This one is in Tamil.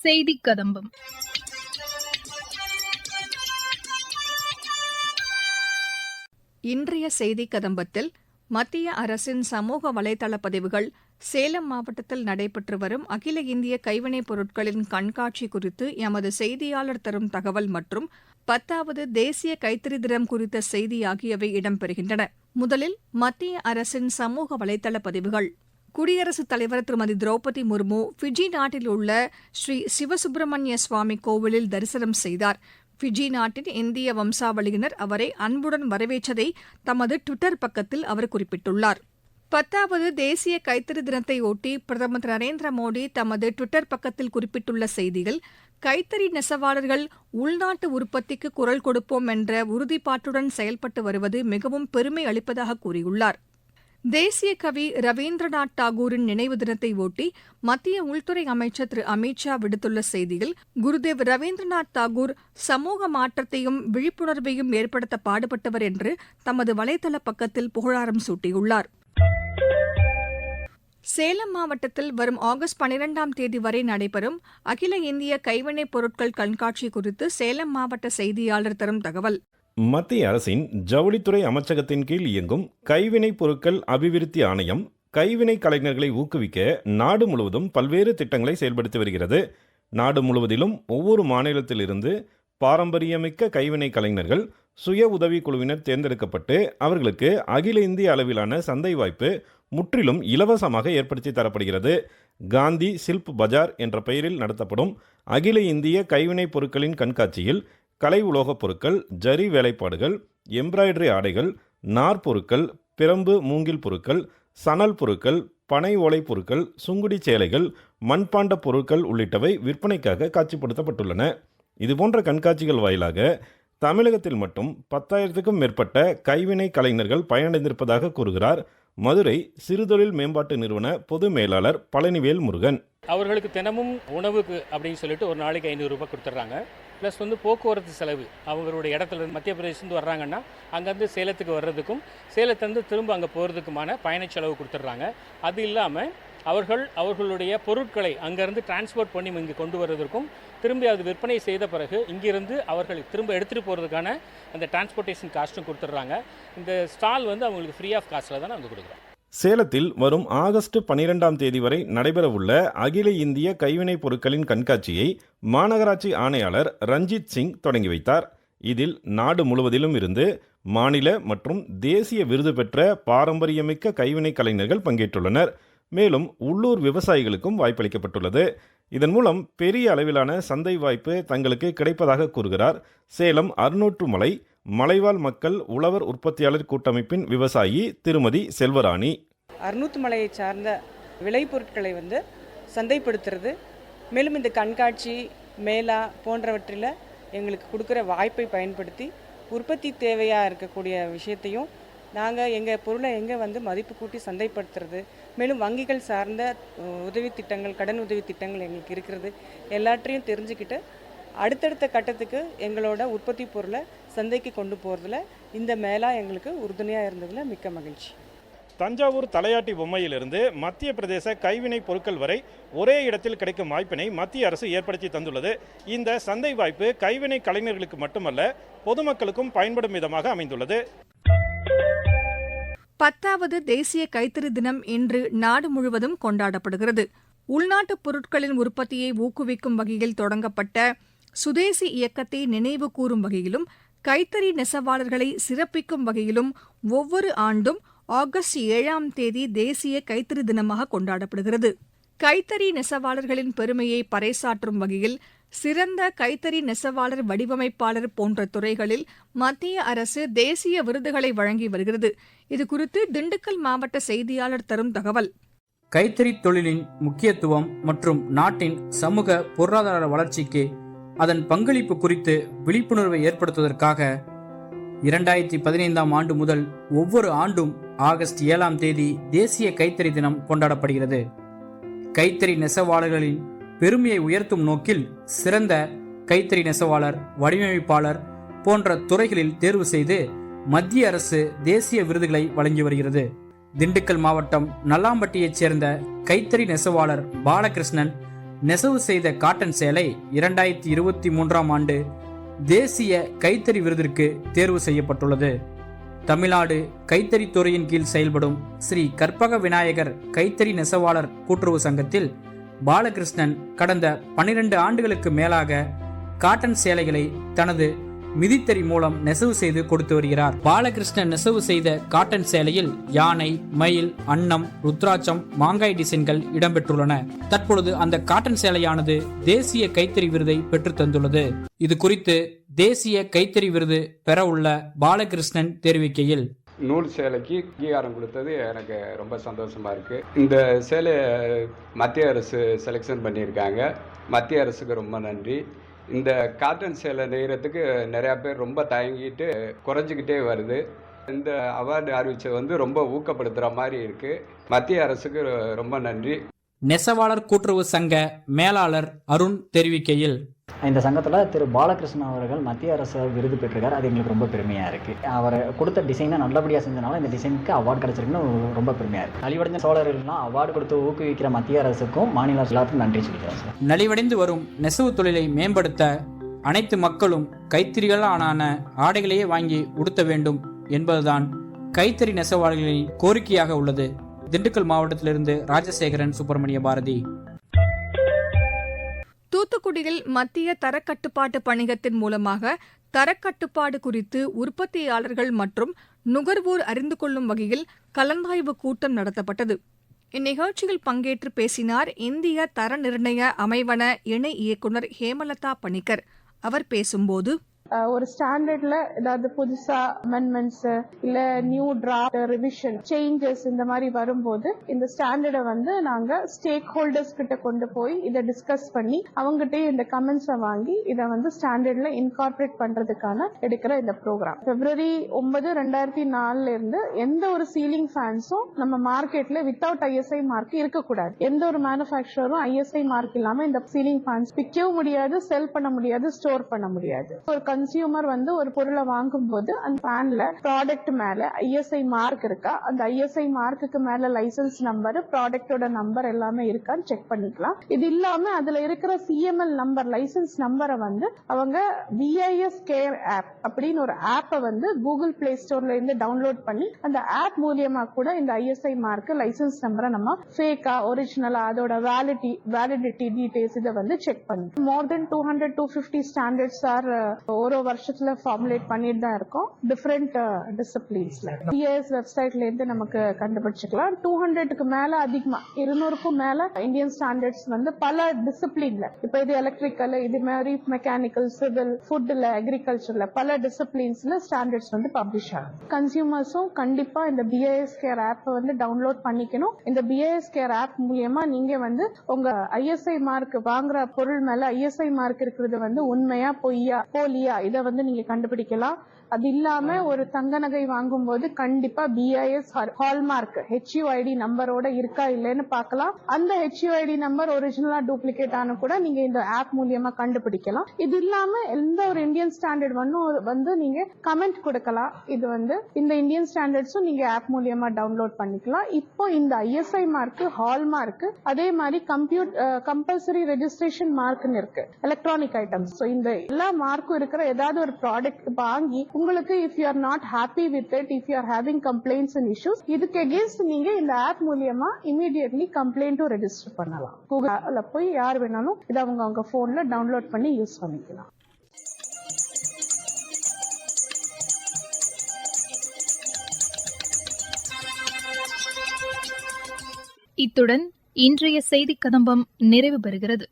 செய்தி கதம்பம். இன்றைய செய்தி கதம்பத்தில் மத்திய அரசின் சமூக வலைதள பதிவுகள் சேலம் மாவட்டத்தில் நடைபெற்று வரும் அகில இந்திய கைவினைப் பொருட்களின் கண்காட்சி குறித்து எமது செய்தியாளர் தரும் தகவல் மற்றும் பத்தாவது தேசிய கைத்தறி தினம் குறித்த செய்தி ஆகியவை இடம்பெறுகின்றன. முதலில் மத்திய அரசின் சமூக வலைதள பதிவுகள். குடியரசுத் தலைவர் திருமதி திரௌபதி முர்மு ஃபிஜி நாட்டில் உள்ள ஸ்ரீ சிவசுப்பிரமணிய சுவாமி கோவிலில் தரிசனம் செய்தார். ஃபிஜி நாட்டின் இந்திய வம்சாவளியினர் அவரை அன்புடன் வரவேற்றதை தமது டுவிட்டர் பக்கத்தில் அவர் குறிப்பிட்டுள்ளார். பத்தாவது தேசிய கைத்தறி தினத்தையொட்டி பிரதமர் திரு நரேந்திர மோடி தமது டுவிட்டர் பக்கத்தில் குறிப்பிட்டுள்ள செய்தியில் கைத்தறி நெசவாளர்கள் உள்நாட்டு உற்பத்திக்கு குரல் கொடுப்போம் என்ற உறுதிப்பாட்டுடன் செயல்பட்டு வருவது மிகவும் பெருமை அளிப்பதாக கூறியுள்ளார். தேசிய கவி ரவீந்திரநாத் தாகூரின் நினைவு தினத்தை ஒட்டி மத்திய உள்துறை அமைச்சர் திரு. அமித் ஷா விடுத்துள்ள செய்தியில் குருதேவ் ரவீந்திரநாத் தாகூர் சமூக மாற்றத்தையும் விழிப்புணர்வையும் ஏற்படுத்த பாடுபட்டவர் என்று தமது வலைதள பக்கத்தில் புகழாரம் சூட்டியுள்ளார். சேலம் மாவட்டத்தில் வரும் ஆகஸ்ட் பனிரெண்டாம் தேதி வரை நடைபெறும் அகில இந்திய கைவினைப் பொருட்கள் கண்காட்சி குறித்து சேலம் மாவட்ட செய்தியாளர் தரும் தகவல். மத்திய அரசின் ஜவுளித்துறை அமைச்சகத்தின் கீழ் இயங்கும் கைவினைப் பொருட்கள் அபிவிருத்தி ஆணையம் கைவினை கலைஞர்களை ஊக்குவிக்க நாடு முழுவதும் பல்வேறு திட்டங்களை செயல்படுத்தி வருகிறது. நாடு முழுவதிலும் ஒவ்வொரு மாநிலத்திலிருந்து பாரம்பரியமிக்க கைவினை கலைஞர்கள் சுய உதவி குழுவினர் தேர்ந்தெடுக்கப்பட்டு அவர்களுக்கு அகில இந்திய அளவிலான சந்தை வாய்ப்பு முற்றிலும் இலவசமாக ஏற்படுத்தி தரப்படுகிறது. காந்தி சில்ப் பஜார் என்ற பெயரில் நடத்தப்படும் அகில இந்திய கைவினைப் பொருட்களின் கண்காட்சியில் கலை உலோகப் பொருட்கள் ஜரி வேலைப்பாடுகள் எம்ப்ராய்டரி ஆடைகள் நார்பொருட்கள் பிரம்பு மூங்கில் பொருட்கள் சணல் பொருட்கள் பனை ஓலை பொருட்கள் சுங்குடி சேலைகள் மண்பாண்ட பொருட்கள் உள்ளிட்டவை விற்பனைக்காக காட்சிப்படுத்தப்பட்டுள்ளன. இதுபோன்ற கண்காட்சிகள் வாயிலாக தமிழகத்தில் மட்டும் பத்தாயிரத்துக்கும் மேற்பட்ட கைவினை கலைஞர்கள் பயனடைந்திருப்பதாக கூறுகிறார் மதுரை சிறுதொழில் மேம்பாட்டு நிறுவன பொது மேலாளர் பழனிவேல் முருகன் அவர்களுக்கு தினமும் உணவுக்கு அப்படின்னு சொல்லிட்டு ஒரு நாளைக்கு ஐநூறுரூபா கொடுத்துட்றாங்க. ப்ளஸ் வந்து போக்குவரத்து செலவு. அவங்களுடைய இடத்துல இருந்து மத்திய பிரதேசத்துலேருந்து வர்றாங்கன்னா அங்கேருந்து சேலத்துக்கு வர்றதுக்கும் சேலத்துலேருந்து திரும்ப அங்கே போகிறதுக்குமான பயணச் செலவு கொடுத்துட்றாங்க. அது இல்லாமல் அவர்கள் அவர்களுடைய பொருட்களை அங்கேருந்து டிரான்ஸ்போர்ட் பண்ணி இங்கே கொண்டு வர்றதற்கும் திரும்பி அது விற்பனை செய்த பிறகு இங்கிருந்து அவர்கள் திரும்ப எடுத்துகிட்டு போகிறதுக்கான அந்த டிரான்ஸ்போர்ட்டேஷன் காஸ்ட்டும் கொடுத்துட்றாங்க. இந்த ஸ்டால் வந்து அவங்களுக்கு ஃப்ரீ ஆஃப் காஸ்ட்டில் தான் நாங்கள் கொடுக்குறோம் சேலத்தில் வரும் ஆகஸ்ட் பனிரெண்டாம் தேதி வரை நடைபெறவுள்ள அகில இந்திய கைவினைப் பொருட்களின் கண்காட்சியை மாநகராட்சி ஆணையாளர் ரஞ்சித் சிங் தொடங்கி வைத்தார். இதில் நாடு முழுவதிலும் இருந்து மாநில மற்றும் தேசிய விருது பெற்ற பாரம்பரியமிக்க கைவினை கலைஞர்கள் பங்கேற்றுள்ளனர். மேலும் உள்ளூர் விவசாயிகளுக்கும் வாய்ப்பளிக்கப்பட்டுள்ளது. இதன் மூலம் பெரிய அளவிலான சந்தை வாய்ப்பு தங்களுக்கு கிடைப்பதாக கூறுகிறார். சேலம் அறுநூற்று மலை மலைவாழ் மக்கள் உழவர் உற்பத்தியாளர் கூட்டமைப்பின் விவசாயி திருமதி செல்வராணி. அறுநூத்து மலையை சார்ந்த விளைபொருட்களை வந்து சந்தைப்படுத்துறது மேலும் இந்த கண்காட்சி மேளா போன்றவற்றில் எங்களுக்கு கொடுக்குற வாய்ப்பை பயன்படுத்தி உற்பத்தி தேவையாக இருக்கக்கூடிய விஷயத்தையும் நாங்கள் எங்கள் பொருளை எங்கே வந்து மதிப்பு கூட்டி சந்தைப்படுத்துறது மேலும் வங்கிகள் சார்ந்த உதவி திட்டங்கள் கடன் உதவி திட்டங்கள் எங்களுக்கு இருக்கிறது எல்லாற்றையும் தெரிஞ்சுக்கிட்டு அடுத்தடுத்த கட்டத்துக்கு எங்களோட உற்பத்தி பொருளை சந்தைக்கு கொண்டு போகிறதுல இந்த மேளா எங்களுக்கு உறுதுணையாக இருந்ததில் மிக்க மகிழ்ச்சி. தஞ்சாவூர் தலையாட்டி பொம்மையிலிருந்து மத்திய பிரதேச கைவினைப் பொருட்கள் வரை ஒரே இடத்தில் கிடைக்கும் வாய்ப்பினை மத்திய அரசு ஏற்படுத்தி தந்துள்ளது. இந்த சந்தை வாய்ப்பு கைவினை கலைஞர்களுக்கு மட்டுமல்ல பொதுமக்களுக்கும் பயன்படும் விதமாக அமைந்துள்ளது. பத்தாவது தேசிய கைத்தறி தினம் இன்று நாடு முழுவதும் கொண்டாடப்படுகிறது. உள்நாட்டுப் பொருட்களின் உற்பத்தியை ஊக்குவிக்கும் வகையில் தொடங்கப்பட்ட சுதேசி இயக்கத்தை நினைவு கூறும் வகையிலும் கைத்தறி நெசவாளர்களை சிறப்பிக்கும் வகையிலும் ஒவ்வொரு ஆண்டும் ஆகஸ்ட் ஏழாம் தேதி தேசிய கைத்தறி தினமாக கொண்டாடப்படுகிறது. கைத்தறி நெசவாளர்களின் பெருமையை பறைசாற்றும் வகையில் சிறந்த கைத்தறி நெசவாளர் வடிவமைப்பாளர் போன்ற துறைகளில் மத்திய அரசு தேசிய விருதுகளை வழங்கி வருகிறது. இதுகுறித்து திண்டுக்கல் மாவட்ட செய்தியாளர் தரும் தகவல். கைத்தறி தொழிலின் முக்கியத்துவம் மற்றும் நாட்டின் சமூக பொருளாதார வளர்ச்சிக்கு அதன் பங்களிப்பு குறித்து விழிப்புணர்வை ஏற்படுத்துவதற்காக இரண்டாயிரத்தி பதினைந்தாம் ஆண்டு முதல் ஒவ்வொரு ஆண்டும் ஆகஸ்ட் ஏழாம் தேதி தேசிய கைத்தறி தினம் கொண்டாடப்படுகிறது. கைத்தறி நெசவாளர்களின் பெருமையை உயர்த்தும் நோக்கில் சிறந்த கைத்தறி நெசவாளர் வடிவமைப்பாளர் போன்ற துறைகளில் தேர்வு செய்து மத்திய அரசு தேசிய விருதுகளை வழங்கி வருகிறது. திண்டுக்கல் மாவட்டம் நல்லாம்பட்டியைச் சேர்ந்த கைத்தறி நெசவாளர் பாலகிருஷ்ணன் நெசவு செய்த காட்டன் சேலை இரண்டாயிரத்தி இருபத்தி மூன்றாம் ஆண்டு தேசிய கைத்தறி விருதிற்கு தேர்வு செய்யப்பட்டுள்ளது. தமிழ்நாடு கைத்தறி துறையின் கீழ் செயல்படும் ஸ்ரீ கற்பக விநாயகர் கைத்தறி நெசவாளர் கூட்டுறவு சங்கத்தில் பாலகிருஷ்ணன் கடந்த பன்னிரண்டு ஆண்டுகளுக்கு மேலாக காட்டன் சேலைகளை தனது மிதித்தறி மூலம் நெசவு செய்து கொடுத்து வருகிறார். பாலகிருஷ்ணன் நெசவு செய்த காட்டன் சேலையில் யானை மயில் அன்னம் ருத்ராட்சம் மாங்காய் டிசைன்கள் இடம்பெற்றுள்ளன. தற்பொழுது அந்த காட்டன் சேலையானது தேசிய கைத்தறி விருதை பெற்று தந்துள்ளது. இது குறித்து தேசிய கைத்தறி விருது பெற உள்ள பாலகிருஷ்ணன் தெரிவிக்கையில் நூல் சேலைக்கு அங்கீகாரம் கொடுத்தது எனக்கு ரொம்ப சந்தோஷமாக இருக்குது இந்த சேலையை மத்திய அரசு செலெக்ஷன் பண்ணியிருக்காங்க. மத்திய அரசுக்கு ரொம்ப நன்றி. இந்த காட்டன் சேலை நெய்கிறதுக்கு நிறையா பேர் ரொம்ப தயங்கிட்டு குறைஞ்சிக்கிட்டே வருது. இந்த அவார்டு அறிவிச்சது வந்து ரொம்ப ஊக்கப்படுத்துகிற மாதிரி இருக்குது மத்திய அரசுக்கு ரொம்ப நன்றி. நெசவாளர் கூட்டுறவு சங்க மேலாளர் அருண் தெரிவிக்கையில் இந்த சங்கத்தில் திரு பாலகிருஷ்ணன் அவர்கள் மத்திய அரசு விருது பெற்றிருக்கார். அது எங்களுக்கு ரொம்ப பெருமையாக இருக்குது அவர் கொடுத்த டிசைனை நல்லபடியாக செஞ்சனால இந்த டிசைனுக்கு அவார்டு கிடச்சிருக்குன்னு ரொம்ப பெருமையாக இருக்குது நலிவடைந்த சோழர்கள்லாம் அவார்டு கொடுத்து ஊக்குவிக்கிற மத்திய அரசுக்கும் மாநில அரசு எல்லாத்துக்கும் நன்றி சொல்லிக்கிறேன் சார். நலிவடைந்து வரும் நெசவு தொழிலை மேம்படுத்த அனைத்து மக்களும் கைத்தறிகளான ஆடைகளையே வாங்கி உடுத்த வேண்டும் என்பதுதான் கைத்தறி நெசவாளர்களின் கோரிக்கையாக உள்ளது. திண்டுக்கல் மாவட்டத்திலிருந்து ராஜசேகரன் சுப்பிரமணிய பாரதி. தூத்துக்குடியில் மத்திய தரக்கட்டுப்பாட்டு பணியத்தின் மூலமாக தரக்கட்டுப்பாடு குறித்து உற்பத்தியாளர்கள் மற்றும் நுகர்வோர் அறிந்து கொள்ளும் வகையில் கலந்தாய்வு கூட்டம் நடத்தப்பட்டது. இந்நிகழ்ச்சியில் பங்கேற்று பேசினார் இந்திய தர நிர்ணய அமைவன இணை இயக்குநர் ஹேமலதா பணிக்கர். அவர் பேசும்போது ஒரு ஸ்டாண்டர்ட்ல ஏதாவது புதுசா அமெண்ட்மெண்ட்ஸ் இல்ல நியூ டிராஃப்ட் ரிவிஷன் சேஞ்சஸ் இந்த மாதிரி வரும்போது இந்த ஸ்டாண்டர்டை வந்து நாங்க ஸ்டேக் ஹோல்டர்ஸ் கிட்ட கொண்டு போய் இதை டிஸ்கஸ் பண்ணி அவங்ககிட்டயும் இந்த கமெண்ட்ஸை வாங்கி இதை வந்து ஸ்டாண்டர்ட்ல இன்கார்பரேட் பண்றதுக்கான எடுக்கிற இந்த ப்ரோக்ராம் பிப்ரவரி ஒன்பது ரெண்டாயிரத்தி நாலுல இருந்து எந்த ஒரு சீலிங் ஃபேன்ஸும் நம்ம மார்க்கெட்ல வித்தவுட் ஐஎஸ்ஐ மார்க் இருக்கக்கூடாது. எந்த ஒரு மேனுஃபேக்சரும் ஐஎஸ்ஐ மார்க் இல்லாம இந்த சீலிங் ஃபேன்ஸ் விற்கவும் முடியாது செல் பண்ண முடியாது ஸ்டோர் பண்ண முடியாது. ஒரு கன்சியூமர் வந்து ஒரு பொருளை வாங்கும் போது அந்த ஃபேன்ல ப்ராடக்ட் மேல ஐஎஸ்ஐ மார்க் இருக்கா? அந்த ஐஎஸ்ஐ மார்க்குக்கு மேல லைசன்ஸ் நம்பர் ப்ராடக்டோட நம்பர் எல்லாமே இருக்கான்னு செக் பண்ணிக்கலாம். இது இல்லாம அதுல இருக்கிற சிஎம்எல் நம்பர் லைசன்ஸ் நம்பரை வந்து அவங்க விஐஎஸ் கேர் ஆப் அப்படின்னு ஒரு ஆப்பை வந்து கூகுள் பிளே ஸ்டோர்ல இருந்து டவுன்லோட் பண்ணி அந்த ஆப் மூலியமா கூட இந்த ஐஎஸ்ஐ மார்க் லைசன்ஸ் நம்பரை நம்ம ஃபேக்கா ஒரிஜினலா அதோட வேலிட்டி வேலிடிட்டி டீடைல்ஸ் இதை வந்து செக் பண்ணி more than two hundred two fifty standards are ஒரு வருஷத்துல ஃபார்முலேட் பண்ணிட்டு தான் இருக்கோம். டிஃப்ரெண்ட் டிசிப்ளின்ஸ்ல பிஎஸ் வெப்சைட்ல இருந்து நமக்கு கண்டுபிடிச்சுக்கலாம். டூ ஹண்ட்ரட்க்கு மேல அதிகமா இருநூறுக்கும் மேல இந்தியன் ஸ்டாண்டர்ட்ஸ் வந்து பல டிசிப்ளின்ல இப்ப இது எலக்ட்ரிக்கல் இது மாதிரி மெக்கானிக்கல் சிவில் ஃபுட்ல அக்ரிகல்ச்சர்ல பல டிசிப்ளின்ஸ்ல ஸ்டாண்டர்ட்ஸ் வந்து பப்ளிஷ் ஆகும் கன்சியூமர்ஸும் கண்டிப்பா இந்த பிஏஎஸ் கேர் ஆப் வந்து டவுன்லோட் பண்ணிக்கணும். இந்த பிஏஎஸ் கேர் ஆப் மூலியமா நீங்க வந்து உங்க ஐஎஸ்ஐ மார்க் வாங்குற பொருள் மேல ஐஎஸ்ஐ மார்க் இருக்கிறது வந்து உண்மையா பொய்யா போலியா இதை வந்து நீங்க கண்டுபிடிக்கலாம். அது இல்லாம ஒரு தங்க நகை வாங்கும்போது கண்டிப்பா பிஐஎஸ் ஹால்மார்க் ஹெச்யூஐடி நம்பரோட இருக்கா இல்லைன்னு பார்க்கலாம். அந்த ஹெச்யூஐடி நம்பர் ஒரிஜினலா டூப்ளிகேட் ஆனு கூட நீங்க இந்த ஆப் மூலியமா கண்டுபிடிக்கலாம். இது இல்லாம எந்த ஒரு இந்தியன் ஸ்டாண்டர்ட் ஒன்னும் வந்து நீங்க கமெண்ட் கொடுக்கலாம். இது வந்து இந்த இந்தியன் ஸ்டாண்டர்ட்ஸும் நீங்க ஆப் மூலியமா டவுன்லோட் பண்ணிக்கலாம். இப்போ இந்த ஐஎஸ்ஐ மார்க் ஹால்மார்க் அதே மாதிரி கம்ப்யூட் கம்பல்சரி ரெஜிஸ்ட்ரேஷன் மார்க்னு இருக்கு. எலக்ட்ரானிக் ஐட்டம்ஸ் ஸோ இந்த எல்லா மார்க்கும் இருக்கிற ஏதாவது ஒரு ப்ராடக்ட் வாங்கி உங்களுக்கு if you are not happy with it if you are having complaints and issues இதுக்கு அகேன்ஸ்ட் நீங்க இந்த ஆப் மூலியமா இமீடியட்லி கம்ப்ளைண்ட்டும் ரெஜிஸ்டர் பண்ணலாம். கூகுள்ல போய் யார் வேணாலும் இதை அவங்க அவங்க போன்ல டவுன்லோட் பண்ணி யூஸ் பண்ணிக்கலாம். இத்துடன் இன்றைய செய்தி கதம்பம் நிறைவு பெறுகிறது.